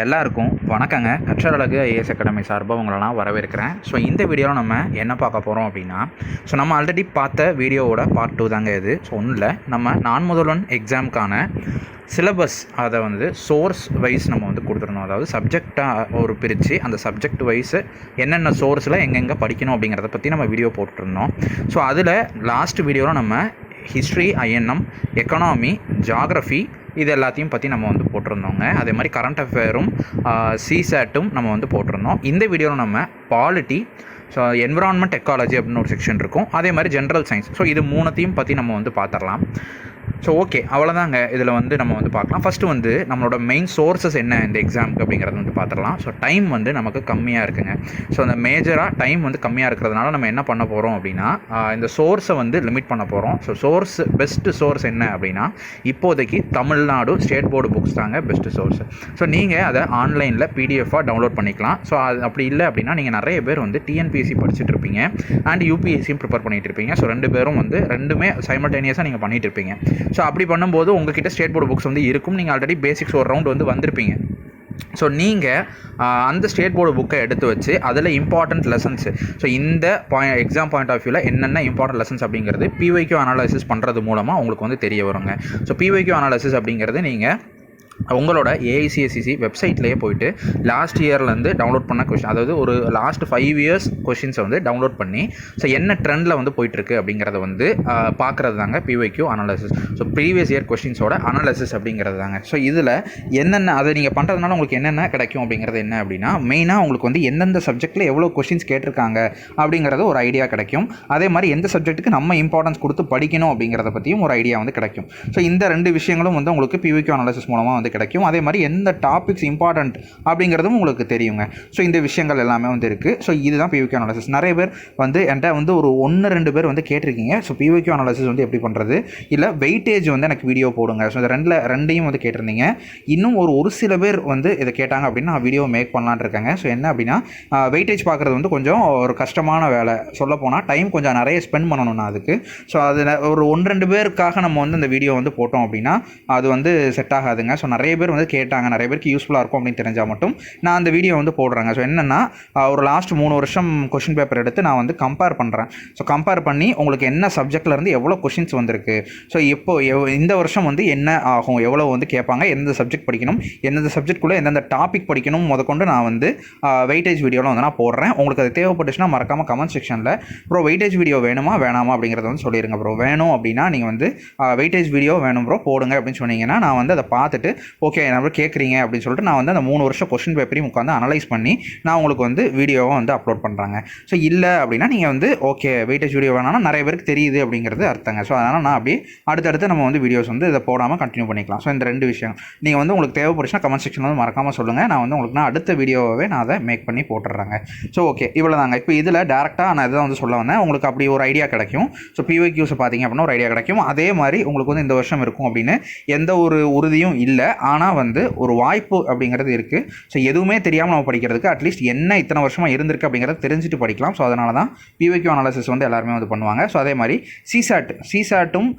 எல்லாருக்கும் வணக்கங்க. கற்றழகு IAS academy சார்பாக உங்களெல்லாம் வரவேற்கிறேன். ஸோ இந்த வீடியோவில் நம்ம என்ன பார்க்க போகிறோம் அப்படின்னா ஸோ நம்ம ஆல்ரெடி பார்த்த வீடியோவோட பார்ட் டூ தாங்க இது. ஸோ ஒன்றும் இல்லை நம்ம நான் முதல்வன் எக்ஸாமுக்கான சிலபஸ் அதை வந்து சோர்ஸ் வைஸ் நம்ம வந்து கொடுத்துருந்தோம் அதாவது சப்ஜெக்டாக ஒரு பிரித்து அந்த சப்ஜெக்ட் வைஸ் என்னென்ன சோர்ஸில் எங்கெங்கே படிக்கணும் அப்படிங்கிறத பற்றி நம்ம வீடியோ போட்டிருந்தோம். ஸோ அதில் லாஸ்ட் வீடியோவில் நம்ம ஹிஸ்ட்ரி ஐஎன்எம் எக்கனாமி ஜாகிரஃபி இது எல்லாத்தையும் பற்றி நம்ம வந்து போட்டிருந்தோங்க. அதே மாதிரி கரண்ட் அஃபேரும் சிசேட்டும் நம்ம வந்து போட்டிருந்தோம். இந்த வீடியோவில் நம்ம பாலிட்டி ஸோ என்விரான்மெண்ட் டெக்னாலஜி அப்படின்னு ஒரு செக்ஷன் இருக்கும். அதே மாதிரி ஜென்ரல் சயின்ஸ் ஸோ இது மூணுத்தையும் பற்றி நம்ம வந்து பார்த்துடலாம் ஸோ ஓகே அவ்வளோதாங்க இதில் வந்து நம்ம வந்து பார்க்கலாம் ஃபஸ்ட்டு வந்து நம்மளோட மெயின் சோர்ஸஸ் என்ன இந்த எக்ஸாமுக்கு அப்படிங்கிறது வந்து பார்த்துடலாம் ஸோ டைம் வந்து நமக்கு கம்மியாக இருக்குங்க. ஸோ அந்த மேஜராக டைம் வந்து கம்மியாக இருக்கிறதுனால நம்ம என்ன பண்ண போகிறோம் அப்படின்னா இந்த சோர்ஸை வந்து லிமிட் பண்ண போகிறோம் ஸோ சோர்ஸ் பெஸ்ட்டு சோர்ஸ் என்ன அப்படின்னா இப்போதைக்கு தமிழ்நாடு ஸ்டேட் போர்டு புக்ஸ் தாங்க பெஸ்ட்டு சோர்ஸ் ஸோ நீங்கள் அதை ஆன்லைனில் பிடிஎஃபாக டவுன்லோட் பண்ணிக்கலாம். ஸோ அது அப்படி இல்லை அப்படின்னா நீங்கள் நிறைய பேர் வந்து டிஎன்பிஎஸ்சி படிச்சுட்டு இருப்பீங்க அண்ட் யூபிஎஸ்சியும் ப்ரிப்பேர் பண்ணிட்டு இருப்பீங்க ஸோ ரெண்டு பேரும் வந்து ரெண்டுமே சைமல்டேனியஸாக நீங்கள் பண்ணிட்டு இருப்பீங்க ஸோ அப்படி பண்ணும்போது உங்ககிட்ட ஸ்டேட் போர்டு புக்ஸ் வந்து இருக்கும். நீங்கள் ஆல்ரெடி பேசிக்ஸ் ஒரு ரவுண்ட் வந்து வந்திருப்பீங்க. ஸோ நீங்கள் அந்த ஸ்டேட் போர்டு புக்கை எடுத்து வச்சு அதில் இம்பார்ட்டண்ட் லெசன்ஸு ஸோ இந்த பாயிண்ட் எக்ஸாம் பாயிண்ட் ஆஃப் வியூவில் என்னென்ன இம்பார்ட்டன்ட் லெசன்ஸ் அப்படிங்கிறது பிஒய்க்கு அனாலிசிஸ் பண்ணுறது மூலமாக உங்களுக்கு வந்து தெரிய வருங்க. ஸோ பிஒய்க்கு அனாலிசிஸ் அப்படிங்கிறது நீங்கள் உங்களோட ஏஐசிஎஸ்சிசி வெப்சைட்லேயே போயிட்டு லாஸ்ட் இயர்லேருந்து டவுன்லோட் பண்ண கொஷின் அதாவது ஒரு லாஸ்ட் ஃபைவ் இயர்ஸ் கொஷின்ஸை வந்து டவுன்லோட் பண்ணி ஸோ என்ன ட்ரெண்டில் வந்து போயிட்டுருக்கு அப்படிங்கிறத வந்து பார்க்குறது தாங்க PYQ analysis so previous year கொஷின்ஸோட analysis அப்படிங்கிறது தாங்க ஸோ இதில் என்னென்ன அதை நீங்கள் பண்ணுறதுனால உங்களுக்கு என்னென்ன கிடைக்கும் அப்படிங்கிறது என்ன அப்படின்னா மெயினாக உங்களுக்கு வந்து எந்தெந்த சப்ஜெக்ட்டில் எவ்வளோ கொஷின்ஸ் கேட்டிருக்காங்க அப்படிங்கிறது ஒரு ஐடியா கிடைக்கும். அதே மாதிரி எந்த சப்ஜெக்ட்டுக்கு நம்ம இம்பார்ட்டன்ஸ் கொடுத்து படிக்கணும் அப்படிங்கிறத பற்றியும் ஒரு ஐடியா வந்து கிடைக்கும். ஸோ இந்த ரெண்டு விஷயங்களும் வந்து உங்களுக்கு பிவிக்யூ அனாலிசிஸ் மூலமாக வந்து கிடைக்கும். அதே மாதிரி எந்த டாபிக்ஸ் இம்பார்ட்டண்ட் அப்படிங்கிறதும் உங்களுக்கு தெரியுங்க. ஸோ இந்த விஷயங்கள் எல்லாமே வந்து இருக்குது ஸோ இதுதான் பிவிக்யூ அனாலிசிஸ் நிறைய பேர் வந்து என்கிட்ட வந்து ஒரு ஒன்று ரெண்டு பேர் வந்து கேட்டிருக்கீங்க. ஸோ பிவிக்யூ அனாலிசிஸ் வந்து எப்படி பண்ணுறது இல்லை வெயிட்டேஜ் வந்து எனக்கு வீடியோ போடுங்க. ஸோ இந்த ரெண்டில் ரெண்டையும் வந்து கேட்டிருந்தீங்க. இன்னும் ஒரு ஒரு சில பேர் வந்து இதை கேட்டாங்க அப்படின்னா நான் வீடியோ மேக் பண்ணலான் இருக்காங்க. ஸோ என்ன அப்படின்னா வெயிட்டேஜ் பார்க்குறது வந்து கொஞ்சம் ஒரு கஷ்டமான வேலை. சொல்ல போனால் டைம் கொஞ்சம் நிறைய ஸ்பெண்ட் பண்ணணும் நான் அதுக்கு. ஸோ அது ஒரு ஒன்று ரெண்டு பேருக்காக நம்ம வந்து இந்த வீடியோ வந்து போட்டோம் அப்படின்னா அது வந்து செட் ஆகாதுங்க. ஸோ நிறைய பேர் வந்து கேட்டாங்க நிறைய பேருக்கு யூஸ்ஃபுல்லாக இருக்கும் அப்படின்னு தெரிஞ்சால் மட்டும் நான் அந்த வீடியோ வந்து போடுறேங்க. ஸோ என்னென்னா ஒரு லாஸ்ட் மூணு வருஷம் கொஷின் பேப்பர் எடுத்து நான் வந்து கம்பேர் பண்ணுறேன் ஸோ கம்பேர் பண்ணி உங்களுக்கு என்ன சப்ஜெக்ட்லேருந்து எவ்வளோ கொஷின்ஸ் வந்திருக்கு? ஸோ இப்போ எவ்- இந்த வருஷம் வந்து என்ன ஆகும்? எவ்வளோ வந்து கேட்பாங்க? எந்த சப்ஜெக்ட் படிக்கணும்? எந்தெந்த சப்ஜெக்ட்குள்ளே எந்தெந்த டாபிக் படிக்கணும் முதற்கொண்டு நான் வந்து வெயிட்டேஜ் வீடியோவில் வந்து நான் போடுறேன். உங்களுக்கு அது தேவைப்பட்டுச்சுன்னா மறக்காமல் கமெண்ட் செக்ஷனில் ப்ரோ வெயிட்டேஜ் வீடியோ வேணுமா? வேணாமா? அப்படிங்கிறத வந்து சொல்லிடுங்க ப்ரோ வேணும் அப்படின்னா நீங்கள் வந்து வெயிட்டேஜ் வீடியோ வேணும் ப்ரோ போடுங்க அப்படின்னு சொன்னீங்கன்னா நான் வந்து அதை பார்த்துட்டு ஓகே நம்ம கேட்குறீங்க அப்படின்னு சொல்லிட்டு நான் வந்து அந்த மூணு வருஷம் கொஷின் பேப்பரையும் உட்காந்து அனலைஸ் பண்ணி நான் உங்களுக்கு வந்து வீடியோவை வந்து அப்லோட் பண்ணுறாங்க ஸோ இல்லை அப்படின்னா நீங்கள் வந்து ஓகே வெயிட்டேஜ் வீடியோ வேணாம்னா நிறைய பேருக்கு தெரியுது அப்படிங்கிறது அர்த்தங்க. ஸோ அதனால் நான் அப்படியே அடுத்தடுத்து நம்ம வந்து வீடியோஸ் வந்து இதை போடாமல் கண்டினியூ பண்ணிக்கலாம். ஸோ இந்த ரெண்டு விஷயம். நீங்கள் வந்து உங்களுக்கு தேவைப்படுச்சுன்னா கமெண்ட் செக்ஷன் வந்து மறக்காமல் சொல்லுங்கள் நான் வந்து உங்களுக்கு நான் அடுத்த வீடியோவே நான் அதை மேக் பண்ணி போட்டுடுறேங்க ஸோ ஓகே இவ்வளோ தாங்க இப்போ இதில் டேரெக்டாக நான் இதை வந்து சொல்ல வந்தேன். உங்களுக்கு அப்படி ஒரு ஐடியா கிடைக்கும். ஸோ பிஓக்யூஸை பார்த்தீங்க அப்படின்னா ஒரு ஐடியா கிடைக்கும். அதே மாதிரி உங்களுக்கு வந்து இந்த வருஷம் இருக்கும் அப்படின்னு எந்த ஒரு உறுதியும் இல்லை. ஆனால் வந்து ஒரு வாய்ப்பு அப்படிங்கிறது இருக்குது ஸோ எதுவுமே தெரியாமல் நம்ம படிக்கிறதுக்கு அட்லீஸ்ட் என்ன இத்தனை வருஷமாக இருந்திருக்கு அப்படிங்கிறத தெரிஞ்சுட்டு படிக்கலாம். ஸோ அதனால தான் பிவிக்யூ அனாலிசிஸ் வந்து எல்லாருமே வந்து பண்ணுவாங்க. ஸோ அதே மாதிரி சிசாட் சிசாட்டும்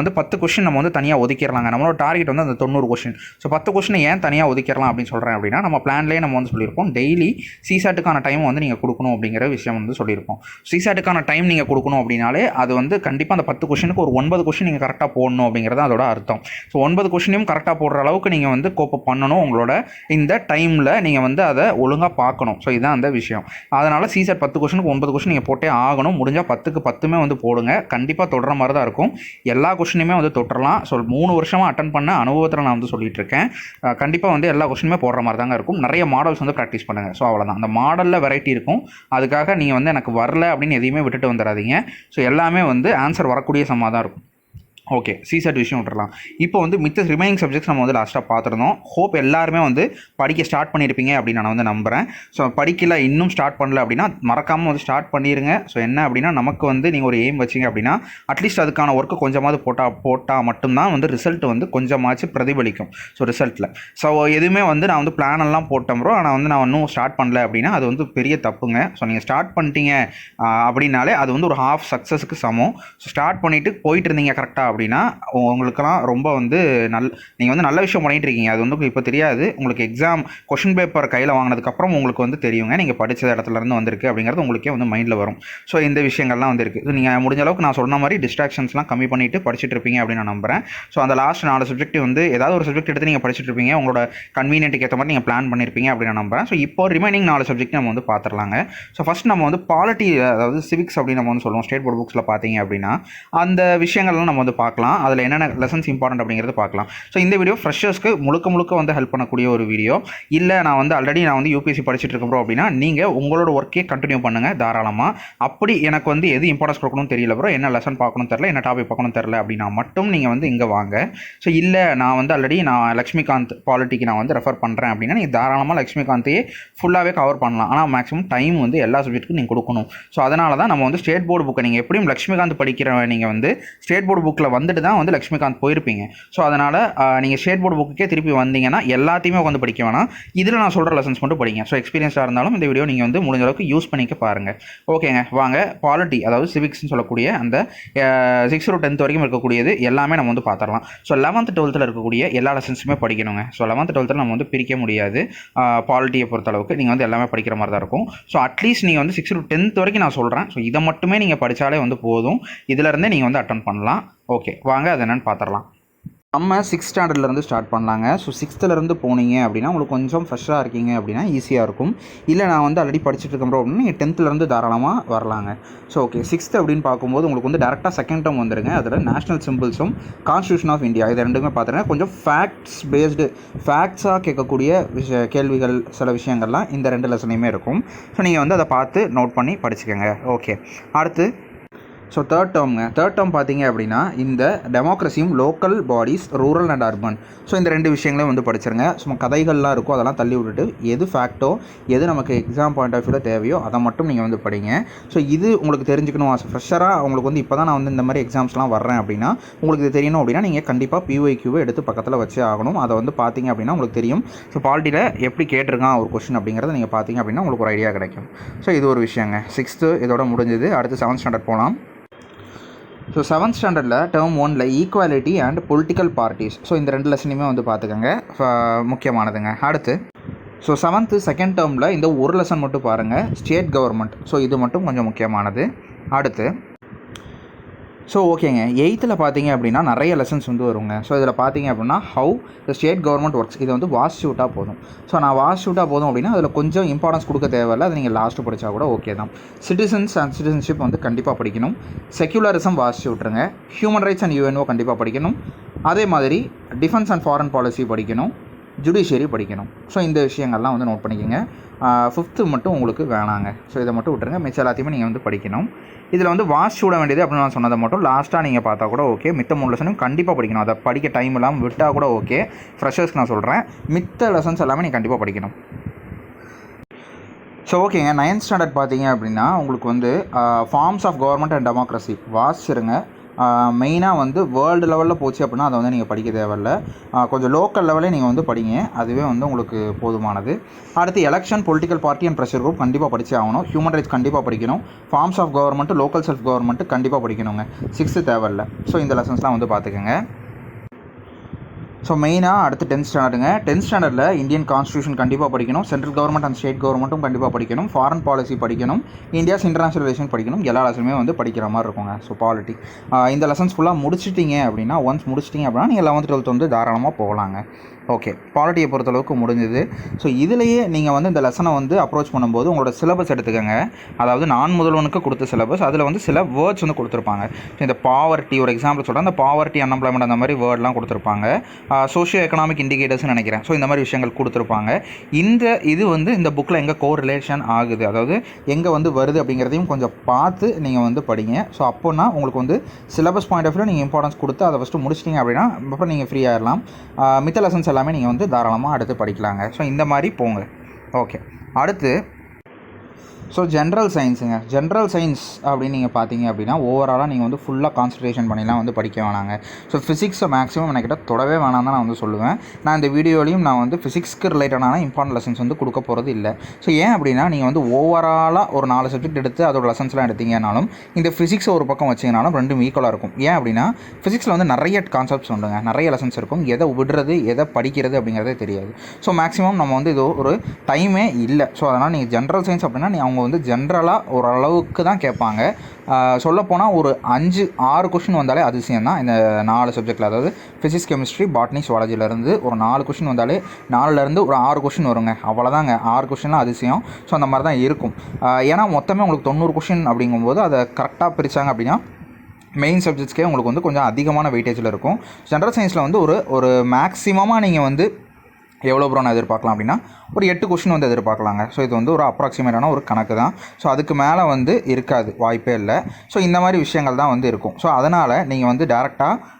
வந்து பத்து கொஷின் நம்ம வந்து தனியாக ஒதுக்கிடலாங்க நம்மளோட டார்கெட் வந்து அந்த தொண்ணூறு கொஷின் ஸோ பத்து கொஷினை ஏன் தனியாக ஒதுக்கிடலாம் அப்படின்னு சொல்கிறேன் அப்படின்னா நம்ம பிளான்லேயே நம்ம வந்து சொல்லியிருப்போம். டெய்லி சிசாட்டுக்கான டைம் வந்து நீங்கள் கொடுக்கணும் அப்படிங்கிற விஷயம் வந்து சொல்லியிருப்போம். சிசாட்டுக்கான டைம் நீங்கள் கொடுக்கணும் அப்படின்னாலே அது வந்து கண்டிப்பாக அந்த பத்து கொஷினுக்கு ஒரு ஒன்பது கொஷின் நீங்கள் கரெக்டாக போடணும் அப்படிங்கிறது அதோட அர்த்தம். ஸோ ஒன்பது கொஷினையும் கரெக்டாக போடுற அளவுக்கு நீங்கள் வந்து கோப்பப் பண்ணணும். உங்களோட இந்த டைமில் நீங்கள் வந்து அதை ஒழுங்காக பார்க்கணும். ஸோ இதுதான் அந்த விஷயம். அதனால் சிசெட் பத்து கொஷனுக்கு ஒன்பது கொஷின் நீங்கள் போட்டே ஆகணும். முடிஞ்சால் பத்துக்கு பத்துமே வந்து போடுங்க. கண்டிப்பாக தொடர மாதிரி தான் இருக்கும். எல்லா கொஷினுமே வந்து தொட்டுறலாம் ஸோ மூணு வருஷமாக அட்டன் பண்ண அனுபவத்தில் நான் வந்து சொல்லிட்டு இருக்கேன். கண்டிப்பாக வந்து எல்லா கொஷினுமே போடுற மாதிரி தாங்க இருக்கும். நிறைய மாடல்ஸ் வந்து ப்ராக்டிஸ் பண்ணுங்கள் ஸோ அவ்வளோதான் அந்த மாடலில் வெரைட்டி இருக்கும். அதுக்காக நீங்கள் வந்து எனக்கு வரல அப்படின்னு எதையுமே விட்டுட்டு வந்துடாதீங்க. ஸோ எல்லாமே வந்து ஆன்சர் வரக்கூடிய சம்மா தான் இருக்கும். ஓகே சிசெட் விஷயம் விட்டுறலாம். இப்போ வந்து மித்த ரிமைனிங் சப்ஜெக்ட்ஸ் நம்ம வந்து லாஸ்ட்டாக பார்த்துருந்தோம். ஹோப் எல்லாருமே வந்து படிக்க ஸ்டார்ட் பண்ணியிருப்பீங்க அப்படின்னு நான் வந்து நம்புகிறேன் ஸோ படிக்கல இன்னும் ஸ்டார்ட் பண்ணல அப்படின்னா மறக்காமல் வந்து ஸ்டார்ட் பண்ணிடுங்க ஸோ என்ன அப்படின்னா நமக்கு வந்து நீங்கள் ஒரு எய்ம் வச்சிங்க அப்படின்னா அட்லீஸ்ட் அதுக்கான ஒர்க்கு கொஞ்சமாவது போட்டால் போட்டால் மட்டும்தான் வந்து ரிசல்ட் வந்து கொஞ்சமாச்சு பிரதிபலிக்கும். ஸோ ரிசல்ட்டில் ஸோ எதுவுமே வந்து நான் வந்து பிளான் எல்லாம் போட்டேன் ப்ரோ ஆனால் வந்து நான் இன்னும் ஸ்டார்ட் பண்ணல அப்படின்னா அது வந்து பெரிய தப்புங்க. ஸோ நீங்கள் ஸ்டார்ட் பண்ணிட்டீங்க அப்படின்னாலே அது வந்து ஒரு ஹாஃப் சக்ஸஸுக்கு சமம். ஸோ ஸ்டார்ட் பண்ணிவிட்டு போயிட்டு இருந்தீங்க கரெக்டாக அப்படின்னா உங்களுக்கெல்லாம் ரொம்ப வந்து நல் நீங்கள் வந்து நல்ல விஷயம் பண்ணிகிட்டு இருக்கீங்க. அது வந்து இப்போ தெரியாது. உங்களுக்கு எக்ஸாம் கொஷின் பேப்பர் கையில் வாங்கினதுக்கப்புறம் உங்களுக்கு வந்து தெரியுங்க. நீங்கள் படித்த இடத்துலேருந்து வந்திருக்கு அப்படிங்கிறது உங்களுக்கே வந்து மைண்டில் வரும். ஸோ இந்த விஷயங்கள்லாம் வந்து இருக்குது நீங்கள் முடிஞ்ச அளவுக்கு நான் சொன்ன மாதிரி டிஸ்ட்ராக்ஷன்ஸ்லாம் கம்மி பண்ணிட்டு படிச்சுட்டு இருப்பீங்க அப்படின்னு நான் நம்புறேன். ஸோ அந்த லாஸ்ட் நாலு சப்ஜெக்ட் வந்து ஏதாவது ஒரு சப்ஜெக்ட் எடுத்து நீங்கள் படிச்சுட்டு இருப்பீங்க. உங்களோட கன்வீனியன்ட்டுக்கு ஏற்ற மாதிரி நீங்கள் பிளான் பண்ணியிருப்பீங்க அப்படின்னு நான் நம்புறேன். ஸோ இப்போ ரிமைனிங் நாலு சப்ஜெக்ட் நம்ம வந்து பார்த்துடலாங்க ஸோ ஃபஸ்ட் நம்ம வந்து பாலிட்டி அதாவது சிவிக்ஸ் அப்படின்னு நம்ம வந்து சொல்லுவோம். ஸ்டேட் போர்டு புக்ஸில் பார்த்தீங்க அப்படின்னா அந்த விஷயங்கள்லாம் நம்ம வந்து பார்க்கலாம். அதில் என்னென்ன லெசன்ஸ் இம்பார்ட்டன்ட் அப்படிங்கிறது பார்க்கலாம். ஸோ இந்த வீடியோ ஃப்ரெஷர்ஸ்க்கு முழுக்க முழுக்க வந்து ஹெல்ப் பண்ணக்கூடிய ஒரு வீடியோ இல்லை நான் வந்து ஆல்ரெடி நான் வந்து யூபிஎஸ்சி படிச்சுட்டு இருக்கேன் அப்படின்னா நீங்கள் உங்களோட ஒர்க்கே கண்டினியூ பண்ணுங்கள் தாராளமாக அப்படி எனக்கு வந்து எது இம்பார்ட்டன்ஸ் கொடுக்கணும் தெரியல ப்ரோ என்ன லெசன் பார்க்கணும் தெரில என்ன டாபிக் பார்க்கணும் தெரில அப்படின்னா மட்டும் நீங்கள் வந்து இங்கே வாங்க. ஸோ இல்லை நான் வந்து ஆல்ரெடி நான் லக்ஷ்மிகாந்த் பாலிட்டிக்கு நான் வந்து ரெஃபர் பண்ணுறேன் அப்படின்னா நீங்கள் தாராளமாக லக்ஷ்மிகாந்தையே ஃபுல்லாகவே கவர் பண்ணலாம். ஆனால் மேக்ஸிமம் டைம் வந்து எல்லா சப்ஜெக்ட்டுக்கும் நீங்கள் கொடுக்கணும். ஸோ அதனால தான் நம்ம வந்து ஸ்டேட் போர்டு புக்கை நீங்கள் எப்படியும் லக்ஷ்மிகாந்த் படிக்கிற நீங்கள் வந்து ஸ்டேட் போர்டு புக்கில் வந்துட்டு தான் வந்து லக்ஷ்மிகாந்த் போயிருப்பீங்க. ஸோ அதனால் நீங்கள் ஸ்டேட் போர்டு புக்குக்கே திருப்பி வந்தீங்கன்னா எல்லாத்தையுமே வந்து படிக்க வேணாம். இதில் நான் சொல்கிற லெசன்ஸ் மட்டும் படிங்க. ஸோ எக்ஸ்பீரியன்ஸாக இருந்தாலும் இந்த வீடியோ நீங்கள் வந்து முடிஞ்ச அளவுக்கு யூஸ் பண்ணிக்க பாருங்கள் ஓகேங்க வாங்க பாலிட்டி அதாவது சிவிக்ஸ்னு சொல்லக்கூடிய அந்த சிக்ஸ் டு டென்த் வரைக்கும் இருக்கக்கூடியது எல்லாமே நம்ம வந்து பார்த்துடலாம் ஸோ லெவன்த் டுவெல்த்தில் இருக்கக்கூடிய எல்லா லெசன்ஸுமே படிக்கணுங்க. ஸோ லெவன்த் டுவெல்த்தில் நம்ம வந்து பிரிக்க முடியாது. பாலிட்டியை பொறுத்தளவுக்கு நீங்கள் வந்து எல்லாமே படிக்கிற மாதிரி தான் இருக்கும். ஸோ அட்லீஸ்ட் நீங்கள் வந்து சிக்ஸ் டு டென்த் வரைக்கும் நான் சொல்கிறேன் ஸோ இதை மட்டுமே நீங்கள் படித்தாலே வந்து போதும். இதிலருந்தே நீங்கள் வந்து அட்டன் பண்ணலாம். ஓகே வாங்க அது என்னென்னு பார்த்துடலாம் நம்ம சிக்ஸ்த் ஸ்டாண்டர்ட்லேருந்து ஸ்டார்ட் பண்ணலாங்க. ஸோ சிக்ஸ்த்துலேருந்து போனீங்க அப்படின்னா உங்களுக்கு கொஞ்சம் ஃப்ரெஷ்ஷாக இருக்கீங்க அப்படின்னா ஈஸியாக இருக்கும். இல்லை நான் வந்து ஆல்ரெடி படிச்சுட்டு இருக்கேன் bro அப்படின்னா நீங்கள் டென்த்துலேருந்து தாராளமாக வரலாங்க. ஸோ ஓகே சிக்ஸ்த் அப்படின்னு பார்க்கும்போது உங்களுக்கு வந்து டேரெக்டாக செகண்ட் டேம் வந்துருங்க. அதில் நேஷனல் சிம்பிள்ஸும் கான்ஸ்டியூஷன் ஆஃப் இந்தியா இது ரெண்டுமே பார்த்துருங்க கொஞ்சம் ஃபேக்ட்ஸ் பேஸ்டு ஃபேக்ட்ஸாக கேட்கக்கூடிய விஷய கேள்விகள் சில விஷயங்கள்லாம் இந்த ரெண்டு லெசனையுமே இருக்கும். ஸோ நீங்கள் வந்து அதை பார்த்து நோட் பண்ணி படிச்சுக்கோங்க. ஓகே அடுத்து ஸோ தேர்ட் டேர்ம்ங்க தேர்ட் டேர்ம் பார்த்தீங்க அப்படின்னா இந்த டெமோக்ரஸியும் local bodies rural and urban so இந்த ரெண்டு விஷயங்களையும் வந்து படிச்சிருங்க. சும்மா கதைகள்லாம் இருக்கும் அதெல்லாம் தள்ளி விட்டுட்டு எது ஃபேக்ட்டோ எது நமக்கு எக்ஸாம் பாயிண்ட் ஆஃப் வியூவில் தேவையோ அதை மட்டும் நீங்கள் வந்து படிங்க. ஸோ இது உங்களுக்கு தெரிஞ்சுக்கணும் ஆஸ் ஃப்ரெஷராக உங்களுக்கு வந்து இப்போ தான் நான் வந்து இந்த மாதிரி எக்ஸாம்ஸ்லாம் வர்றேன் அப்படின்னா உங்களுக்கு இது தெரியணும் அப்படின்னா நீங்கள் கண்டிப்பாக பிஒய்க்யூவை எடுத்து பக்கத்தில் வச்சே ஆகணும். அதை வந்து பார்த்தீங்க அப்படின்னா உங்களுக்கு தெரியும். ஸோ பாலிட்டியில் எப்படி கேட்டிருக்கான் ஒரு கொஸ்டின் அப்படிங்கிறத நீங்கள் பார்த்தீங்க அப்படின்னா உங்களுக்கு ஒரு ஐடியா கிடைக்கும். ஸோ இது ஒரு விஷயங்க. சிக்ஸ்த்து இதோட முடிஞ்சது. அடுத்து செவன்த் ஸ்டாண்டர்ட் போகலாம் ஸோ செவன்த் ஸ்டாண்டர்டில் டேர்ம் ஒனில் equality and political parties so இந்த ரெண்டு லெசனையுமே வந்து பார்த்துக்கோங்க. முக்கியமானதுங்க. அடுத்து ஸோ செவன்த்து செகண்ட் டேர்மில் இந்த ஒரு லெசன் மட்டும் பாருங்கள் ஸ்டேட் கவர்மெண்ட் ஸோ இது மட்டும் கொஞ்சம் முக்கியமானது. அடுத்து ஸோ ஓகேங்க. எயித்தில் பார்த்தீங்க அப்படின்னா நிறைய லெசன்ஸ் வந்து வருங்க. ஸோ இதில் பார்த்தீங்க அப்படின்னா how the state government works இது வந்து வாஷ் ஷூட்டாக போதும். ஸோ நான் வாஷ் ஷூட்டாக போதும் அப்படின்னா அதில் கொஞ்சம் இம்பார்ட்டன்ஸ் கொடுக்க தேவையில்ல. அது நீங்கள் லாஸ்ட்டு படித்தா கூட ஓகே தான். சிட்டிசன்ஸ் அண்ட் சிட்டிசன்ஷிப் வந்து கண்டிப்பாக படிக்கணும். செக்யூலரிசம் வாஷ் ஷூட்ருங்க ஹியூமன் ரைட்ஸ் அண்ட் யூஎன்ஓ கண்டிப்பாக படிக்கணும். அதே மாதிரி டிஃபென்ஸ் அண்ட் ஃபாரின் பாலிசி படிக்கணும். ஜுடிஷியரி படிக்கணும். ஸோ இந்த விஷயங்கள்லாம் வந்து நோட் பண்ணிக்கோங்க. ஃபிஃப்த்து மட்டும் உங்களுக்கு வேணாங்க. ஸோ இதை மட்டும் விட்டுருங்க. மிச்சம் எல்லாத்தையுமே நீங்கள் வந்து படிக்கணும். இதில் வந்து வாஷ் சூட வேண்டியது அப்படின்னு நான் சொன்னதை மட்டும் லாஸ்ட்டாக நீங்கள் பார்த்தா கூட ஓகே மித்த மூணு லெசனும் கண்டிப்பாக படிக்கணும். அதை படிக்க டைம் இல்லாமல் விட்டால் கூட ஓகே ஃப்ரெஷர்ஸ்க்கு நான் சொல்கிறேன் மித்த லெசன்ஸ் எல்லாமே நீங்கள் கண்டிப்பாக படிக்கணும். ஸோ ஓகேங்க நைன்த் ஸ்டாண்டர்ட் பார்த்தீங்க அப்படின்னா உங்களுக்கு வந்து forms of government and democracy வாசிருங்க மெயினாக வந்து வேர்ல்டு லெவலில் போச்சு அப்படின்னா அதை வந்து நீங்கள் படிக்க தேவையில்ல. கொஞ்சம் லோக்கல் லெவலே நீங்கள் வந்து படிங்க. அதுவே வந்து உங்களுக்கு போதுமானது. அடுத்து election political party and pressure group கண்டிப்பாக படித்தே ஆகணும். ஹியூமன் ரைட்ஸ் கண்டிப்பாக படிக்கணும். Forms of government local self government கண்டிப்பாக படிக்கணுங்க. சிக்ஸ்த்து தேவையில்ல. ஸோ இந்த லெசன்ஸ்லாம் வந்து பார்த்துக்கோங்க. ஸோ மெயினாக அடுத்து டென்த் ஸ்டாண்டர்டுங்க டென்த் ஸ்டாண்டர்டில் இந்தியன் கான்ஸ்டியூஷன் கண்டிப்பாக படிக்கணும். சென்ட்ரல் கவர்மெண்ட் அண்ட் ஸ்டேட் கவர்மெண்ட்டும் கண்டிப்பாக படிக்கணும். ஃபாரின் பாலிசி படிக்கணும். இந்தியாஸ் இன்டர்நேஷனல் ரிலேஷன் படிக்கணும். எல்லா லெசனுமே வந்து படிக்கிற மாதிரி இருக்குங்க. ஸோ பாலிட்டி இந்த லெசன்ஸ் ஃபுல்லாக முடிச்சிட்டிங்க அப்படின்னா ஒன்ஸ் முடிச்சிட்டிங்க அப்படின்னா நீங்கள் லெவன்த் டுவெல்த் வந்து தாராளமாக போகலாங்க. ஓகே பாலிட்டியை பொறுத்தளவுக்கு முடிஞ்சுது. ஸோ இதுலேயே நீங்கள் வந்து இந்த லெசனை வந்து அப்ரோச் பண்ணும்போது உங்களோட சிலபஸ் எடுத்துக்கோங்க. அதாவது நான் முதல்வனுக்கு கொடுத்த சிலபஸ் அதில் வந்து சில வேர்ட்ஸ் வந்து கொடுத்துருப்பாங்க. ஸோ இந்த பாவர்ட்டி ஒரு எக்ஸாம்பிள் சொல்கிறேன் அந்த பாவர்ட்டி அன்எம்ப்ளாய்மெண்ட் அந்த மாதிரி வேர்ட்லாம் கொடுத்துருப்பாங்க. சோஷியோ எக்கனாமிக் இண்டிகேட்டர்ஸ்னு நினைக்கிறேன். ஸோ இந்த மாதிரி விஷயங்கள் கொடுத்துருப்பாங்க. இந்த இது வந்து இந்த புக்கில் எங்கே கோ ரிலேஷன் ஆகுது? அதாவது எங்கே வந்து வருது அப்படிங்கிறதையும் கொஞ்சம் பார்த்து நீங்கள் வந்து படிங்க. ஸோ அப்போனா உங்களுக்கு வந்து சிலபஸ் பாயிண்ட் ஆஃப் வியூ நீங்கள் இம்பார்ட்டன்ஸ் கொடுத்து அதை ஃபஸ்ட்டு முடிச்சிட்டிங்க அப்படின்னா அப்புறம் நீங்கள் ஃப்ரீ ஆயிடலாம் மித்த லெசன்ஸ் எல்லாமே நீங்கள் வந்து தாராளமாக அடுத்து படிக்கலாங்க. ஸோ இந்த மாதிரி போங்க. ஓகே அடுத்து ஸோ ஜென்ரல் சயின்ஸுங்க ஜென்ரல் சயின்ஸ் அப்படின்னு நீங்கள் பார்த்தீங்க அப்படின்னா ஓவராலாக நீங்கள் வந்து ஃபுல்லாக கான்சன்ட்ரேஷன் பண்ணிலாம் வந்து படிக்க வேணாங்க. ஸோ ஃபிசிக்ஸை மேக்ஸிமம் எனக்கிட்ட தொடவே வேணாம் தான் நான் வந்து சொல்லுவேன். நான் இந்த வீடியோலையும் நான் வந்து ஃபிசிக்ஸ்க்கு ரிலேட்டடான இம்பார்ட்டன்ட் லெசன்ஸ் வந்து கொடுக்க போகிறது இல்லை. ஸோ ஏன் அப்படின்னா நீங்கள் வந்து ஓவராலாக ஒரு நாலு சப்ஜெக்ட் எடுத்து அதோட லெசன்ஸ்லாம் எடுத்தீங்கனாலும் இந்த ஃபிசிக்ஸை ஒரு பக்கம் வச்சிங்கனாலும் ரெண்டும் ஈக்குவலாக இருக்கும். ஏன் அப்படின்னா ஃபிசிக்ஸில் வந்து நிறைய கான்செப்ட்ஸ் உண்டுங்க. நிறைய லெசன்ஸ் இருக்கும். எதை விடுறது எதை படிக்கிறது அப்படிங்கிறதே தெரியாது. ஸோ மேக்ஸிமம் நம்ம வந்து இது ஒரு டைமே இல்லை. ஸோ அதனால் நீங்கள் ஜென்ரல் சயின்ஸ் அப்படின்னா நீ அவங்க அவங்க வந்து ஜென்ரலாக ஓரளவுக்கு தான் கேட்பாங்க. சொல்லப்போனால் ஒரு அஞ்சு ஆறு கொஷின் வந்தாலே அதிசயம் தான் இந்த நாலு சப்ஜெக்டில் அதாவது ஃபிசிக்ஸ் கெமிஸ்ட்ரி பாட்னி சுவாலஜிலேருந்து ஒரு நாலு கொஷின் வந்தாலே நாலுலேருந்து ஒரு ஆறு கொஷின் வருங்க. அவ்வளோதாங்க ஆறு கொஷின்லாம் அதிசயம். ஸோ அந்த மாதிரி தான் இருக்கும். ஏன்னா மொத்தமே உங்களுக்கு தொண்ணூறு கொஷின் அப்படிங்கும்போது அதை கரெக்டாக பிரித்தாங்க அப்படின்னா மெயின் சப்ஜெக்ட்ஸ்க்கே உங்களுக்கு வந்து கொஞ்சம் அதிகமான வெயிட்டேஜில் இருக்கும். ஜென்ரல் சயின்ஸில் வந்து ஒரு ஒரு மேக்ஸிமமாக நீங்கள் வந்து எவ்வளோ ப்ரோ நான் எதிர்பார்க்கலாம் அப்படின்னா ஒரு எட்டு கொஷின் வந்து எதிர்பார்க்கலாங்க. ஸோ இது வந்து ஒரு அப்ராக்சிமேட்டான ஒரு கணக்கு தான். ஸோ அதுக்கு மேலே வந்து இருக்காது. வாய்ப்பே இல்லை. ஸோ இந்த மாதிரி விஷயங்கள் தான் வந்து இருக்கும். ஸோ அதனால் நீங்கள் வந்து டேரெக்டாக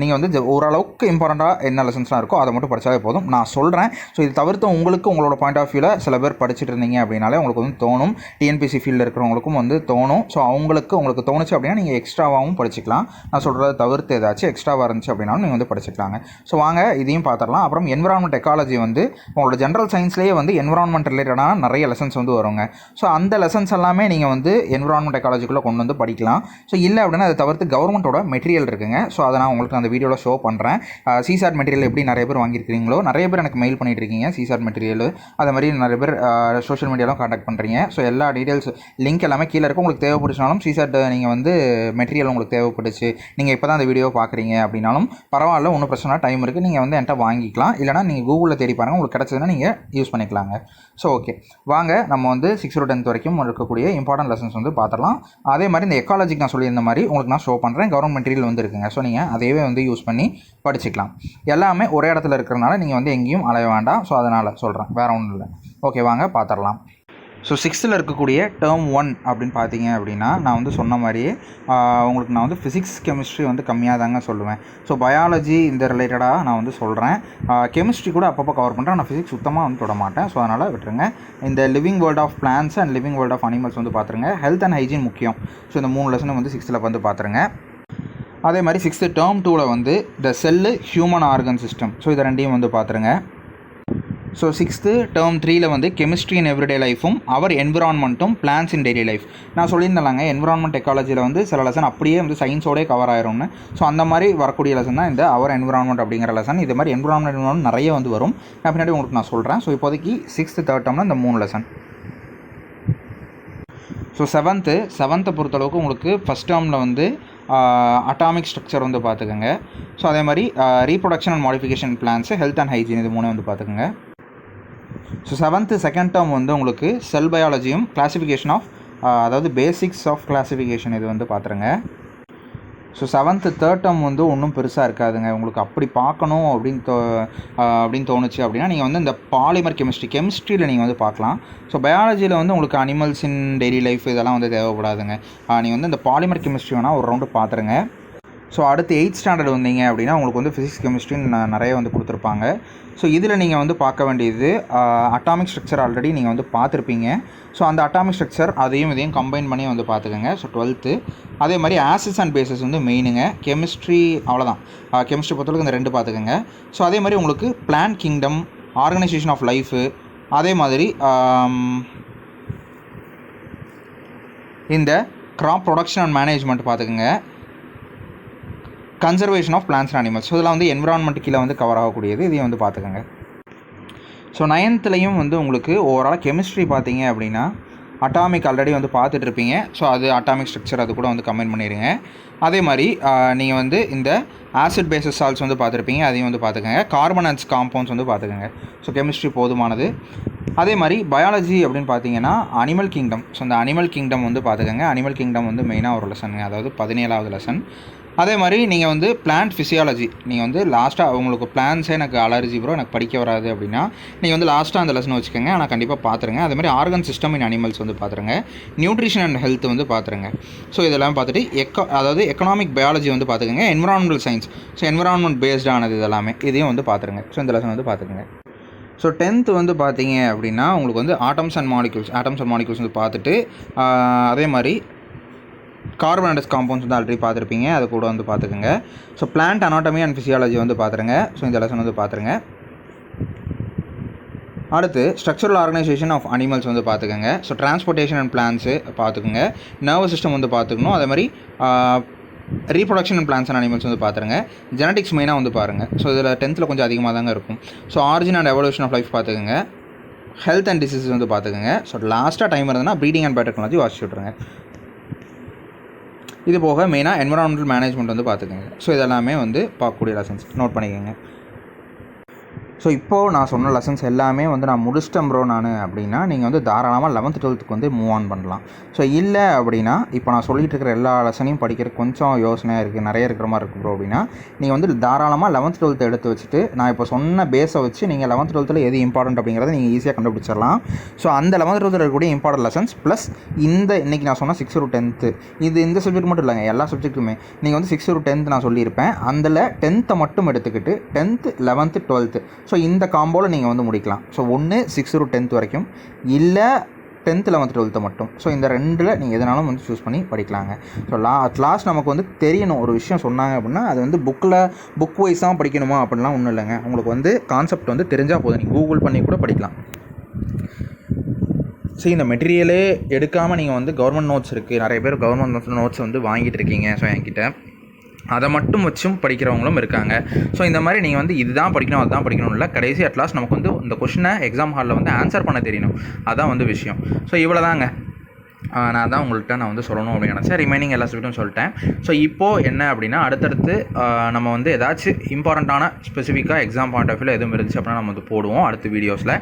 நீங்கள் வந்து ஓரளவுக்கு இம்பார்ட்டண்ட்டாக என்ன லெசன்ஸ்லாம் இருக்கோ அதை மட்டும் படித்தாலே போதும். நான் சொல்கிறேன் ஸோ இது தவிர்த்து உங்களுக்கு உங்களோட பாயிண்ட் ஆஃப் வியூவில் சில பேர் படிச்சுட்டு இருந்தீங்க அப்படின்னாலே உங்களுக்கு வந்து தோணும். டிஎன்பிசி ஃபீல்டில் இருக்கிறவங்களுக்கும் வந்து தோணும். ஸோ அவங்களுக்கு உங்களுக்கு தோணுச்சு அப்படின்னா நீங்கள் எக்ஸ்ட்ராவாகவும் படிச்சுக்கலாம். நான் சொல்கிறத தவிர்த்து ஏதாச்சும் எக்ஸ்ட்ராவாக இருந்துச்சு அப்படின்னாலும் நீங்கள் வந்து படிச்சுக்கலாங்க. ஸோ வாங்க இதையும் பார்த்துடலாம். அப்புறம் என்விரான்மெண்ட் எக்காலஜி வந்து உங்களோட ஜென்ரல் சயின்ஸ்லேயே வந்து என்விரான்மெண்ட் ரிலேட்டடான நிறைய லெசன்ஸ் வந்து வருங்க. ஸோ அந்த லெசன்ஸ் எல்லாமே நீங்கள் வந்து என்விரான்மெண்ட் எக்காலஜிக்குள்ளே கொண்டு வந்து படிக்கலாம். ஸோ இல்லை அப்படின்னா அதை தவிர்த்து கவர்மெண்ட்டோட மெட்டீரியல் இருக்குங்க. ஸோ அதை நான் உங்களுக்கு அந்த வீடியோவில் ஷோ பண்ணுறேன் சிசாட் மெட்டீரியல் எப்படி நிறைய பேர் வாங்கியிருக்கிறீங்களோ நிறைய பேர் எனக்கு மெயில் பண்ணிட்டு இருக்கீங்க சிசாட் மெட்டீரியல் அதே மாதிரி நிறைய பேர் சோஷியல் மீடியாலாம் காண்டாக்ட் பண்ணுறீங்க ஸோ எல்லா டீட்டெயில்ஸ் லிங்க் எல்லாமே கீழே இருக்கும் உங்களுக்கு தேவைப்பட்டுச்சுனாலும் சிசாட் நீங்கள் வந்து மெட்டீரியல் உங்களுக்கு தேவைப்பட்டுச்சு. நீங்கள் இப்போ தான் அந்த வீடியோ பார்க்குறீங்க அப்படின்னாலும் பரவாயில்ல ஒன்றும் பிரச்சனை டைம் இருக்குது நீங்கள் வந்து என்கிட்ட வாங்கிக்கலாம். இல்லைனா நீங்கள் கூகுளில் தேடி பாருங்கள் உங்களுக்கு கிடச்சதுன்னா நீங்கள் யூஸ் பண்ணிக்கலாங்க. ஸோ ஓகே வாங்க நம்ம வந்து சிக்ஸ் டு டென்த் வரைக்கும் இருக்கக்கூடிய இம்பார்ட்டன்ட் லெசன்ஸ் வந்து பார்த்துடலாம் அதே மாதிரி இந்த எக்காலஜிக்கு நான் சொல்லியிருந்த மாதிரி உங்களுக்கு நான் ஷோ பண்ணுறேன் கவர்மெண்ட் மெட்டீரியல் வந்து இருக்குங்க. ஸோ நீங்கள் அதையவே வந்து யூஸ் பண்ணி படிச்சுக்கலாம். எல்லாமே ஒரே இடத்துல இருக்கிறனால நீங்கள் வந்து எங்கேயும் அலைய வேண்டாம். ஸோ அதனால் சொல்கிறேன் வேறு ஒன்றும் இல்லை. ஓகே வாங்க பார்த்துடலாம் ஸோ சிக்ஸ்த்தில் இருக்கக்கூடிய டேர்ம் ஒன் அப்படின்னு பார்த்தீங்க அப்படின்னா நான் வந்து சொன்ன மாதிரியே உங்களுக்கு நான் வந்து ஃபிசிக்ஸ் கெமிஸ்ட்ரி வந்து கம்மியாக தாங்க சொல்லுவேன். ஸோ பயாலஜி இந்த ரிலேட்டடாக நான் வந்து சொல்கிறேன் கெமிஸ்ட்ரி கூட அப்பப்போ கவர் பண்ணுறேன் நான் ஃபிசிக்ஸ் சுத்தமாக வந்து தொட மாட்டேன். ஸோ அதனால் விட்டுருங்க. இந்த living world of plants and living world of animals வந்து பார்த்துருங்க ஹெல்த் அண்ட் ஹைஜீன் முக்கியம். ஸோ இந்த மூணு லெசனும் வந்து சிக்ஸ்த்தில் வந்து பார்த்துருங்க அதே மாதிரி சிக்ஸ்த்து டேர்ம் டூவில் வந்து the cell human organ system so இதை ரெண்டையும் வந்து பார்த்துருங்க ஸோ சிக்ஸ்த்து டேர்ம் த்ரீயில் வந்து கெமிஸ்ட்ரி இன் எவ்ரிடே லைஃபும் அவர் என்விரான்மெண்ட்டும் பிளான்ஸ் இன் டெய்லி லைஃப் நான் சொல்லியிருந்தேன்லாங்க என்விரான்மெண்ட் டெக்காலஜியில் வந்து சில லெசன் அப்படியே வந்து சயின்ஸோடே கவர் ஆயிரும்னு. ஸோ அந்த மாதிரி வரக்கூடிய லெசன் தான் இந்த அவர் என்விரான்மெண்ட் அப்படிங்கிற லெசன் இது மாதிரி என்விரான்மெண்ட் நிறைய வந்து வரும். நான் பின்னாடி உங்களுக்கு நான் சொல்கிறேன் ஸோ இப்போதைக்கு சிக்ஸ்த்து தேர்ட் டேர்மில் இந்த மூணு லெசன் ஸோ செவன்த்து செவன்த்தை பொறுத்தளவுக்கு உங்களுக்கு ஃபஸ்ட் டேர்மில் வந்து அட்டாமிக் ஸ்ட்ரக்சர் வந்து பார்த்துக்கோங்க. ஸோ அதே மாதிரி reproduction and modification plants health and hygiene இது மூணு வந்து பார்த்துக்கோங்க. ஸோ செவன்த்து செகண்ட் டேர்ம் வந்து உங்களுக்கு செல் பயாலஜியும் கிளாஸிஃபிகேஷன் ஆஃப் அதாவது பேசிக்ஸ் ஆஃப் கிளாஸிஃபிகேஷன் இது வந்து பார்த்துருங்க ஸோ செவன்த்து தேர்ட் டேர்ம் வந்து ஒன்றும் பெருசாக இருக்காதுங்க. உங்களுக்கு அப்படி பார்க்கணும் அப்படின்னு தோ அப்படின்னு தோணுச்சு அப்படின்னா நீங்கள் வந்து இந்த பாலிமர் கெமிஸ்ட்ரி கெமிஸ்ட்ரியில் நீங்கள் வந்து பார்க்கலாம். ஸோ பயாலஜியில் வந்து உங்களுக்கு அனிமல்ஸ் இன் டெய்லி லைஃப் இதெல்லாம் வந்து தேவைப்படாதுங்க. நீங்கள் வந்து இந்த பாலிமர் கெமிஸ்ட்ரி வேணால் ஒரு ரவுண்டு பார்த்துருங்க ஸோ அடுத்து எயிட் ஸ்டாண்டர்ட் வந்தீங்க அப்படின்னா உங்களுக்கு வந்து ஃபிசிக்ஸ் கெமிஸ்ட்ரின்னு நிறைய வந்து கொடுத்துருப்பாங்க. ஸோ இதில் நீங்கள் வந்து பார்க்க வேண்டியது அட்டாமிக் ஸ்ட்ரக்சர் ஆல்ரெடி நீங்கள் வந்து பார்த்துருப்பீங்க. ஸோ அந்த அட்டாமிக் ஸ்ட்ரக்சர் அதையும் இதையும் கம்பைன் பண்ணி வந்து பார்த்துக்கோங்க. ஸோ டுவெல்த்து அதே மாதிரி ஆசிட்ஸ் அண்ட் பேசஸ் வந்து மெயினுங்க கெமிஸ்ட்ரி அவ்வளோதான் கெமிஸ்ட்ரி பொறுத்தளவுக்கு இந்த ரெண்டு பார்த்துக்கோங்க. ஸோ அதே மாதிரி உங்களுக்கு plant kingdom organisation of life அதே மாதிரி இந்த க்ராப் ப்ரொடக்ஷன் அண்ட் மேனேஜ்மெண்ட் பார்த்துக்கோங்க. Conservation of plants and animals so இதெல்லாம் வந்து என்விரான்மெண்ட் கீழே வந்து கவர் ஆகக்கூடியது. இதையும் வந்து பார்த்துக்கோங்க. ஸோ நைன்த்துலேயும் வந்து உங்களுக்கு ஓவரால் கெமிஸ்ட்ரி பார்த்தீங்க அப்படின்னா அட்டாமிக் ஆல்ரெடி வந்து பார்த்துட்டு இருப்பீங்க ஸோ அது அட்டாமிக் ஸ்ட்ரக்சர் அது கூட வந்து கமெண்ட் பண்ணிடுங்க. அதே மாதிரி நீங்கள் வந்து இந்த ஆசிட் பேசஸ் சால்ஸ் வந்து பார்த்துருப்பீங்க. அதையும் வந்து பார்த்துக்கோங்க. கார்பனன்ஸ் காம்பவுண்ட்ஸ் வந்து பார்த்துக்கோங்க. ஸோ கெமிஸ்ட்ரி போதுமானது. அதே மாதிரி பயாலஜி அப்படின்னு பார்த்தீங்கன்னா அனிமல் கிங்டம் ஸோ அந்த அனிமல் கிங்டம் வந்து பார்த்துக்கோங்க. அனிமல் கிங்டம் வந்து மெயினாக ஒரு லெசனுங்க அதாவது பதினேழாவது லெசன் அதே மாதிரி நீங்கள் வந்து பிளான்ட் ஃபிசியாலஜி நீங்கள் வந்து லாஸ்ட்டாக உங்களுக்கு பிளான்ஸே எனக்கு அலர்ஜி ப்ரோ எனக்கு படிக்க வராது அப்படின்னா நீங்கள் வந்து லாஸ்ட்டாக அந்த லெசன் வச்சுக்கோங்க. ஆனால் கண்டிப்பாக பார்த்துருங்க அதே மாதிரி ஆர்கன் சிஸ்டம் இன் அனிமல்ஸ் வந்து பார்த்துருங்க நியூட்ரிஷன் அண்ட் ஹெல்த் வந்து பார்த்துருங்க ஸோ இதெல்லாம் பார்த்துட்டு எக்கோ அதாவது எக்கனாமிக் பயாலஜி வந்து பார்த்துக்கோங்க என்விரான்மெண்டல் சயின்ஸ் ஸோ என்விரான்மெண்ட் பேஸ்டானது இதெல்லாமே. இதையும் வந்து பார்த்துருங்க ஸோ இந்த லெசன் வந்து பார்த்துக்கோங்க ஸோ டென்த்து வந்து பார்த்தீங்க அப்படின்னா உங்களுக்கு வந்து atoms and molecules atoms and molecules வந்து பார்த்துட்டு அதே மாதிரி கார்பன் காம்பவுண்ட்ஸ் வந்து ஆல்ரெடி பார்த்துருப்பீங்க. அது கூட வந்து பார்த்துக்குங்க. So plant anatomy and physiology வந்து பார்த்துருங்க. ஸோ இந்த லெசன் வந்து பார்த்துருங்க. அடுத்து ஸ்ட்ரக்சரல் ஆர்கனைசேஷன் ஆஃப் அனிமல்ஸ் வந்து பார்த்துக்கோங்க. ஸோ டிரான்ஸ்போர்ட்டேஷன் அண்ட் பிளான்ஸு பார்த்துக்குங்க. நர்வஸ் சிஸ்டம் வந்து பார்த்துக்கணும். அதே மாதிரி reproduction and plants and animals வந்து பார்த்துருங்க. ஜெனடிக்ஸ் மெயினாக வந்து பாருங்கள் ஸோ இதில் டென்த்தில் கொஞ்சம் அதிகமாக தாங்க இருக்கும். So origin and evolution of life பார்த்துக்கோங்க. ஹெல்த் அண்ட் டிசீஸ் வந்து பார்த்துக்கோங்க. ஸோ லாஸ்ட்டாக டைம் இருந்ததுன்னா ப்ரீடிங் அண்ட் பயோடெக்னாலஜி வாசிச்சு விட்ருங்க இது போக மெயினாக என்வரான்மெண்டல் மேனேஜ்மெண்ட் வந்து பார்த்துக்கோங்க. ஸோ இதெல்லாமே வந்து பார்க்கக்கூடிய லெசன்ஸ் நோட் பண்ணிக்கோங்க. ஸோ இப்போது நான் சொன்ன லெசன்ஸ் எல்லாமே வந்து நான் முடிச்சிட்டேன் ப்ரோ நான். அப்படின்னா நீங்கள் வந்து தாராளமாக லெவன்த் டுவெல்த்துக்கு வந்து மூவ் ஆன் பண்ணலாம். ஸோ இல்லை அப்படின்னா இப்போ நான் சொல்லிகிட்டு இருக்கிற எல்லா லெசனையும் படிக்கிறதுக்கு கொஞ்சம் யோசனையாக இருக்குது நிறைய இருக்கிற மாதிரி இருக்குது ப்ரோ அப்படின்னா நீங்கள் வந்து தாராளமாக லெவன்த் டுவெல்த் எடுத்து வச்சுட்டு நான் இப்போ சொன்ன பேஸை வச்சு நீங்கள் லெவன்த் டுவெல்த்தில் எது இம்பார்ட்டன்ட் அப்படிங்கிறத நீங்கள் ஈஸியாக கண்டுபிடிச்சிடலாம். ஸோ அந்த லெவன்த் டுவெல்த்தில் இருக்கக்கூடிய இம்பார்ட்டன்ட் லெசன்ஸ் ப்ளஸ் இந்த இன்றைக்கி நான் சொன்ன சிக்ஸ் டு டென்த்து இது இந்த சப்ஜெக்ட் மட்டும் இல்லைங்க எல்லா சப்ஜெக்ட்டுமே நீங்கள் வந்து சிக்ஸ் டு டென்த் நான் சொல்லியிருப்பேன். அதில் டென்த்தை மட்டும் எடுத்துக்கிட்டு டென்த்து லெவன்த்து டுவெல்த்து ஸோ இந்த காம்போவில் நீங்கள் வந்து முடிக்கலாம். ஸோ ஒன்று சிக்ஸ் டு டென்த் வரைக்கும். இல்லை டென்த்து லெவன்த் டுவெல்த்து மட்டும். ஸோ இந்த ரெண்டில் நீங்கள் எதனாலும் வந்து சூஸ் பண்ணி படிக்கலாங்க. ஸோ லா அட் லாஸ்ட் நமக்கு வந்து தெரியணும். ஒரு விஷயம் சொன்னாங்க அப்படின்னா அது வந்து புக்கில் புக் வைஸாக படிக்கணுமா அப்படிலாம் ஒன்றும் இல்லைங்க. உங்களுக்கு வந்து கான்செப்ட் வந்து தெரிஞ்சால் போதும். நீங்கள் கூகுள் பண்ணி கூட படிக்கலாம். ஸோ இந்த மெட்டீரியலே எடுக்காமல் நீங்கள் வந்து கவர்மெண்ட் நோட்ஸ் இருக்குது நிறைய பேர் கவர்மெண்ட் நோட்ஸ் வந்து வாங்கிட்டு இருக்கீங்க. ஸோ என்கிட்ட. அதை மட்டும் வச்சும் படிக்கிறவங்களும் இருக்காங்க. ஸோ இந்த மாதிரி நீங்கள் வந்து இதுதான் படிக்கணும் அதுதான் படிக்கணும் இல்லை கடைசி அட்லாஸ்ட் நமக்கு வந்து இந்த கொஷினை எக்ஸாம் ஹாலில் வந்து ஆன்சர் பண்ண தெரியணும். அதான் வந்து விஷயம். ஸோ இவ்வளோதாங்க நான் தான் உங்கள்கிட்ட நான் வந்து சொல்லணும் அப்படின்னு நினச்சேன். ரிமைனிங் எல்லா சப்ஜெக்ட்டும் சொல்லிட்டேன். ஸோ இப்போது என்ன அப்படின்னா அடுத்தடுத்து நம்ம வந்து ஏதாச்சும் இம்பார்ட்டண்ட்டான ஸ்பெசிஃபிக்காக எக்ஸாம் பாயிண்ட் ஆஃப் வியூவில் எதுவும் இருந்துச்சு அப்படின்னா நம்ம வந்து போடுவோம் அடுத்த வீடியோஸில்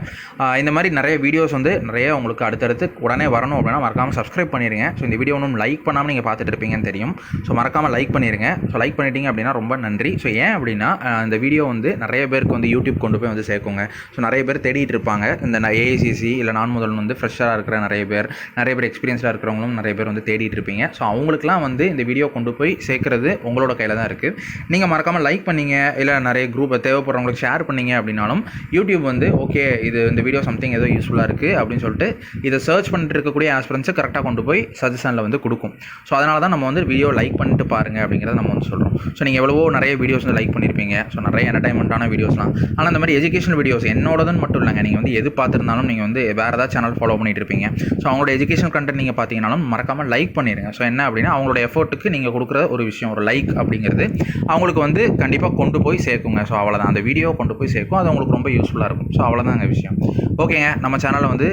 இந்த மாதிரி நிறைய வீடியோஸ் வந்து நிறைய உங்களுக்கு அடுத்தடுத்து உடனே வரணும் அப்படின்னா மறக்காமல் சப்ஸ்கிரைப் பண்ணிடுங்க ஸோ இந்த வீடியோ ஒன்றும் லைக் பண்ணாமல் நீங்கள் பார்த்துட்டு இருப்பீங்கன்னு தெரியும். ஸோ மறக்காமல் லைக் பண்ணிடுங்க ஸோ லைக் பண்ணிட்டீங்க அப்படின்னா ரொம்ப நன்றி. ஸோ ஏன் அப்படின்னா இந்த வீடியோ வந்து நிறைய பேருக்கு வந்து யூடியூப் கொண்டு போய் வந்து சேர்க்குங்க. ஸோ நிறைய பேர் தேடிட்டு இருப்பாங்க. இந்த ஏஐசிசி இல்லை நான் முதல் வந்து ஃப்ரெஷ்ஷாக இருக்கிற நிறைய பேர் நிறைய பேர் எக்ஸ்பீரியன்ஸ் எக்ஸ்பீரியன்ஸாக இருக்கிறவங்களும் நிறைய பேர் வந்து தேடிட்டு இருப்பீங்க. ஸோ அவங்களுக்குலாம் வந்து இந்த வீடியோ கொண்டு போய் சேர்க்குறது உங்களோட கையில் தான் இருக்குது நீங்கள் மறக்காமல் லைக் பண்ணீங்க இல்லை நிறைய குரூப்பை தேவைப்படுறவங்களுக்கு ஷேர் பண்ணீங்க அப்படின்னாலும் யூடியூப் வந்து ஓகே இது இந்த வீடியோ சம்திங் ஏதோ யூஸ்ஃபுல்லாக இருக்குது அப்படின்னு சொல்லிட்டு இதை சர்ச் பண்ணிட்டு இருக்கக்கூடிய ஆஸ்பிரன்ஸை கரெக்டாக கொண்டு போய் சஜஷனில் வந்து கொடுக்கும். ஸோ அதனால தான் நம்ம வந்து வீடியோ லைக் பண்ணிட்டு பாருங்க அப்படிங்கிறத நம்ம வந்து சொல்கிறோம் ஸோ நீங்கள் எவ்வளவோ நிறைய வீடியோஸ் வந்து லைக் பண்ணியிருப்பீங்க ஸோ நிறைய என்டர்டைன்மெண்ட்டான வீடியோஸ்லாம் ஆனால் அந்த மாதிரி எஜுகேஷன் வீடியோஸ் என்னோடதுன்னு மட்டும் இல்லைங்க. நீங்கள் வந்து எது பார்த்துருந்தாலும் நீங்கள் வந்து வேறு ஏதாவது சேனல் ஃபாலோ பண்ணிட்டு இருப்பீங்க. ஸோ அவங்களோட எஜுகேஷன் கண்டென்ட் நீங்கள் பார்த்தீங்கனாலும் மறக்காமல் லைக் பண்ணிடுங்க ஸோ என்ன அப்படின்னா அவங்களோட எஃபோர்ட்டுக்கு நீங்கள் கொடுக்குற ஒரு விஷயம் ஒரு லைக் அப்படிங்கிறது அவங்களுக்கு வந்து கண்டிப்பாக கொண்டு போய் சேர்க்குங்க. ஸோ அவ்வளோதான் அந்த வீடியோ கொண்டு போய் சேர்க்கும். அது அவங்களுக்கு ரொம்ப யூஸ்ஃபுல்லாக இருக்கும். ஸோ அவ்வளோதாங்க விஷயம். ஓகேங்க நம்ம சேனலில் வந்து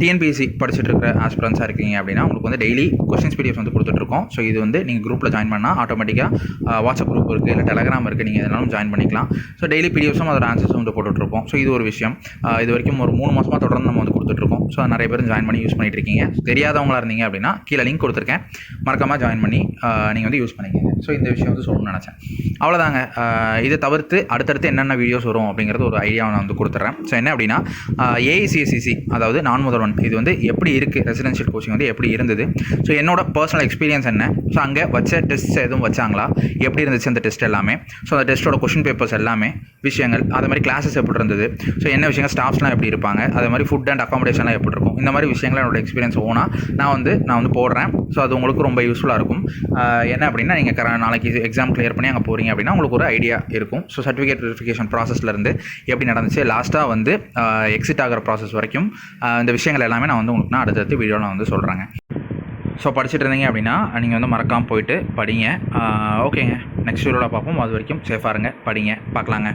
டிஎன்பிஎஸ்சி படிச்சுட்டு இருக்கிற ஆஸ்பிரன்ஸாக இருக்கீங்க அப்படின்னா உங்களுக்கு வந்து டெய்லி கொஸ்டின்ஸ் பிடிஎஃப் வந்து கொடுத்துட்ருக்கோம். ஸோ இது வந்து நீங்கள் குரூப்பில் ஜாயின் பண்ணால் ஆட்டோமேட்டிக்காக வாட்ஸ்அப் குரூப் இருக்குது இல்லை டெலகிராம் இருக்குது நீங்கள் எதனாலும் ஜாயின் பண்ணிக்கலாம். ஸோ டெய்லி பிடிஎஃப்ஸும் அதோட ஆன்சர்ஸும் வந்து போட்டுட்ருப்போம் ஸோ இது ஒரு விஷயம். இது வரைக்கும் ஒரு மூணு மாதமாக தொடர்ந்து நம்ம வந்து கொடுத்துட்ருக்கோம். ஸோ நிறைய பேர் ஜாயின் பண்ணி யூஸ் பண்ணிட்டு இருக்கீங்க தெரியாதவங்களா இருந்தீங்க அப்படின்னா கீழே லிங்க் கொடுத்துருக்கேன். மறக்காமல் ஜாயின் பண்ணி நீங்கள் வந்து யூஸ் பண்ணிக்கங்க. ஸோ இந்த விஷயம் வந்து சொல்லணும்னு நினச்சேன். அவ்வளோதாங்க இதை தவிர்த்து அடுத்தடுத்து என்னென்ன வீடியோஸ் வரும் அப்படிங்கிறது ஒரு ஐடியாவை நான் வந்து கொடுத்துட்றேன். ஸோ என்ன அப்படின்னா ஏஐசிஎஸ்சிசி அதாவது நான் ஒன் இது வந்து எப்படி இருக்குது ரெசிடென்ஷியல் கோச்சிங் வந்து எப்படி இருந்தது? ஸோ என்னோட பர்சனல் எக்ஸ்பீரியன்ஸ் என்ன? ஸோ அங்கே வச்ச டெஸ்ட் எதுவும் வச்சாங்களா? எப்படி இருந்துச்சு அந்த டெஸ்ட் எல்லாமே? ஸோ அந்த டெஸ்ட்டோட கொஷின் பேப்பர்ஸ் எல்லாமே விஷயங்கள் அது மாதிரி கிளாஸஸ் எப்படி இருந்தது? ஸோ என்ன விஷயங்கள் ஸ்டாஃப்ஸ்லாம் எப்படி இருப்பாங்க? அது மாதிரி ஃபுட் அண்ட் அக்காமடேஷன்லாம் எப்படி இருக்கும்? இந்த மாதிரி விஷயங்கள் என்னோட எக்ஸ்பீரியன்ஸ் ஓனாக நான் வந்து நான் வந்து போடுறேன். ஸோ அது உங்களுக்கு ரொம்ப யூஸ்ஃபுல்லாக இருக்கும். என்ன அப்படின்னா நீங்கள் கர நாளைக்கு எக்ஸாம் கிளியர் பண்ணி அங்கே போகிறீங்க அப்படின்னா உங்களுக்கு ஒரு ஐடியா இருக்கும். ஸோ சர்டிஃபிகேட் வெரிஃபிகேஷன் ப்ராசஸ்லேருந்து எப்படி நடந்துச்சு? லாஸ்ட்டாக வந்து எக்ஸிட் ஆகிற ப்ராசஸ் வரைக்கும் இந்த விஷயங்கள் எல்லாமே நான் வந்து உங்களுக்கு நான் அடுத்தடுத்து வீடியோவில் வந்து சொல்கிறேங்க ஸோ படிச்சுட்டு இருந்தீங்க அப்படின்னா நீங்கள் வந்து மறக்காமல் போயிட்டு படிங்க. ஓகேங்க நெக்ஸ்ட் வீடியோவில் பார்ப்போம். அது வரைக்கும் சேஃபாக இருங்க. படிங்க. பார்க்கலாங்க.